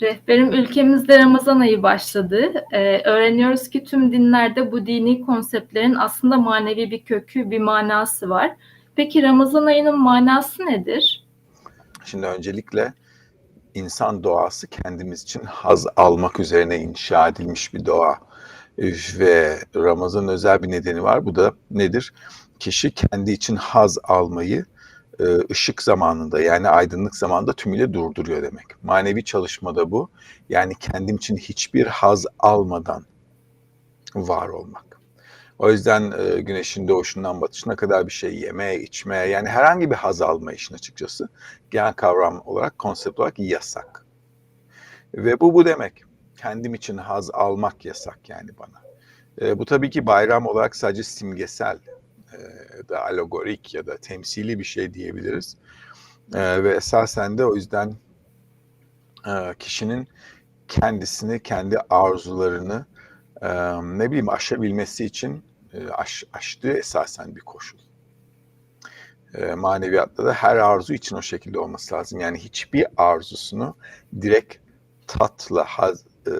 Rehberim ülkemizde Ramazan ayı başladı. Ee, öğreniyoruz ki tüm dinlerde bu dini konseptlerin aslında manevi bir kökü, bir manası var. Peki Ramazan ayının manası nedir? Şimdi öncelikle insan doğası kendimiz için haz almak üzerine inşa edilmiş bir doğa. Ve Ramazan'ın özel bir nedeni var. Bu da nedir? Kişi kendi için haz almayı ışık zamanında yani aydınlık zamanda tümüyle durduruyor demek. Manevi çalışmada bu. Yani kendim için hiçbir haz almadan var olmak. O yüzden e, güneşin doğuşundan batışına kadar bir şey yemeye, içmeye yani herhangi bir haz alma işin açıkçası genel kavram olarak, konsept olarak yasak. Ve bu bu demek. Kendim için haz almak yasak yani bana. E, bu tabii ki bayram olarak sadece simgesel e, da alegorik ya da temsili bir şey diyebiliriz. E, ve esasen de o yüzden e, kişinin kendisini, kendi arzularını e, ne bileyim aşabilmesi için e, aş, aştığı esasen bir koşul. E, maneviyatta da her arzu için o şekilde olması lazım. Yani hiçbir arzusunu direkt tatla, haz, e,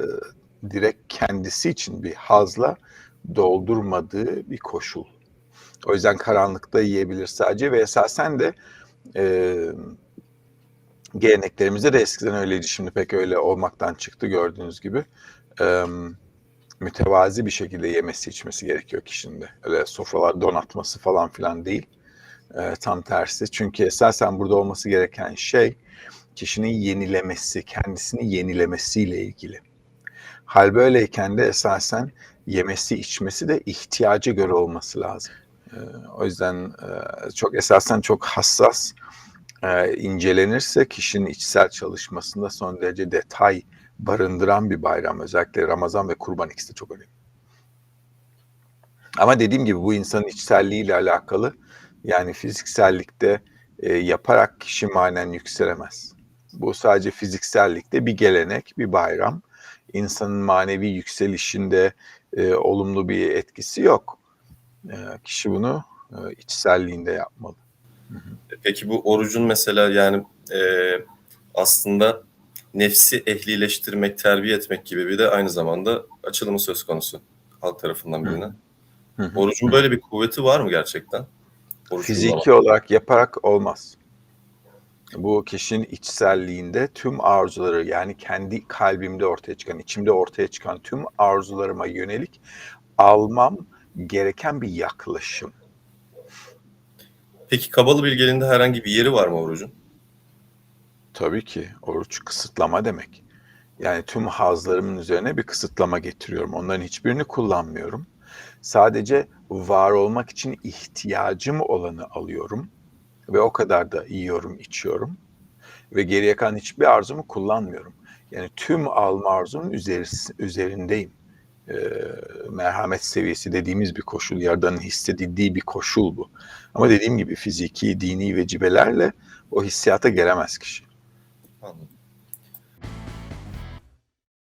direkt kendisi için bir hazla doldurmadığı bir koşul. O yüzden karanlıkta yiyebilir sadece ve esasen de e, geleneklerimizde de eskiden öyleydi. Şimdi pek öyle olmaktan çıktı gördüğünüz gibi. E, mütevazi bir şekilde yemesi içmesi gerekiyor kişinin de. Öyle sofralar donatması falan filan değil. E, tam tersi. Çünkü esasen burada olması gereken şey kişinin yenilemesi, kendisini yenilemesiyle ilgili. Hal böyleyken de esasen yemesi içmesi de ihtiyaca göre olması lazım. O yüzden çok esasen çok hassas incelenirse kişinin içsel çalışmasında son derece detay barındıran bir bayram. Özellikle Ramazan ve Kurban ikisi de çok önemli. Ama dediğim gibi bu insanın içselliğiyle alakalı yani fiziksellikte yaparak kişi manen yükselemez. Bu sadece fiziksellikte bir gelenek, bir bayram. İnsanın manevi yükselişinde e, olumlu bir etkisi yok. E, kişi bunu e, içselliğinde yapmalı. Peki bu orucun mesela yani e, aslında nefsi ehlileştirmek, terbiye etmek gibi bir de aynı zamanda açılımı söz konusu halk tarafından bilinen. Orucun böyle bir kuvveti var mı gerçekten? Oruç Fiziki olarak yaparak olmaz. Bu kişinin içselliğinde tüm arzuları yani kendi kalbimde ortaya çıkan, içimde ortaya çıkan tüm arzularıma yönelik almam gereken bir yaklaşım. Peki kabalı bilgelinde herhangi bir yeri var mı orucun? Tabii ki oruç kısıtlama demek. Yani tüm hazlarımın üzerine bir kısıtlama getiriyorum. Onların hiçbirini kullanmıyorum. Sadece var olmak için ihtiyacım olanı alıyorum ve o kadar da yiyorum, içiyorum ve geriye kalan hiçbir arzumu kullanmıyorum. Yani tüm alma arzumun üzerindeyim. Ee, merhamet seviyesi dediğimiz bir koşul, yaradanın hissedildiği bir koşul bu. Ama dediğim gibi fiziki, dini vecibelerle o hissiyata gelemez kişi. Anladım.